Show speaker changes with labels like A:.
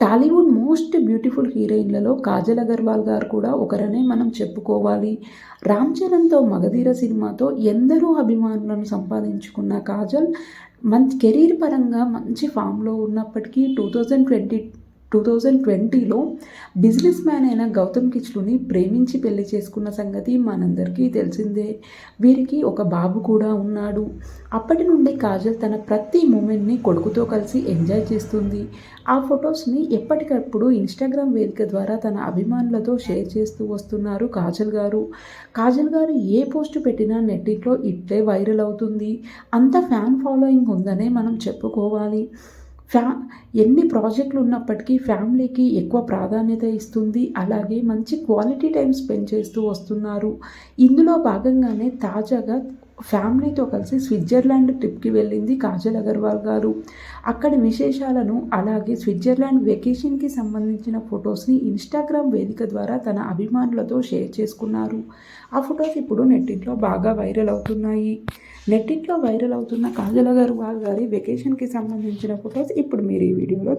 A: Tollywood most beautiful హీరోయిన్లలో కాజల్ అగర్వాల్ గారు కూడా ఒకరనే మనం చెప్పుకోవాలి. రామ్ చరణ్తో మగధీర సినిమాతో ఎందరో అభిమానులను సంపాదించుకున్న కాజల్ మంచి కెరీర్ పరంగా మంచి ఫామ్లో ఉన్నప్పటికీ two thousand twenty two thousand ట్వంటీలో బిజినెస్ మ్యాన్ అయిన గౌతమ్ కిచ్లుని ప్రేమించి పెళ్ళి చేసుకున్న సంగతి మనందరికీ తెలిసిందే. వీరికి ఒక బాబు కూడా ఉన్నాడు. అప్పటి నుండి కాజల్ తన ప్రతి మూమెంట్ని కొడుకుతో కలిసి ఎంజాయ్ చేస్తుంది. ఆ ఫొటోస్ని ఎప్పటికప్పుడు ఇన్స్టాగ్రామ్ వేదిక ద్వారా తన అభిమానులతో షేర్ చేస్తూ వస్తున్నారు కాజల్ గారు. కాజల్ గారు ఏ పోస్ట్ పెట్టినా నెట్టింట్లో ఇట్లే వైరల్ అవుతుంది. అంత ఫ్యాన్ ఫాలోయింగ్ ఉందనే మనం చెప్పుకోవాలి. ఫ్యా ఎన్ని ప్రాజెక్టులు ఉన్నప్పటికీ ఫ్యామిలీకి ఎక్కువ ప్రాధాన్యత ఇస్తుంది. అలాగే మంచి క్వాలిటీ టైం స్పెండ్ చేస్తూ వస్తున్నారు. ఇందులో భాగంగానే తాజాగా ఫ్యామిలీతో కలిసి స్విట్జర్లాండ్ ట్రిప్కి వెళ్ళింది కాజల్ అగర్వాల్ గారు. అక్కడి విశేషాలను అలాగే స్విట్జర్లాండ్ వెకేషన్కి సంబంధించిన ఫొటోస్ని ఇన్స్టాగ్రామ్ వేదిక ద్వారా తన అభిమానులతో షేర్ చేసుకున్నారు. ఆ ఫొటోస్ ఇప్పుడు నెట్టింట్లో బాగా వైరల్ అవుతున్నాయి. నెట్టింట్లో వైరల్ అవుతున్న కాజల్ అగర్వాల్ గారి వెకేషన్కి సంబంధించిన ఫొటోస్ ఇప్పుడు మీరు ఈ వీడియోలో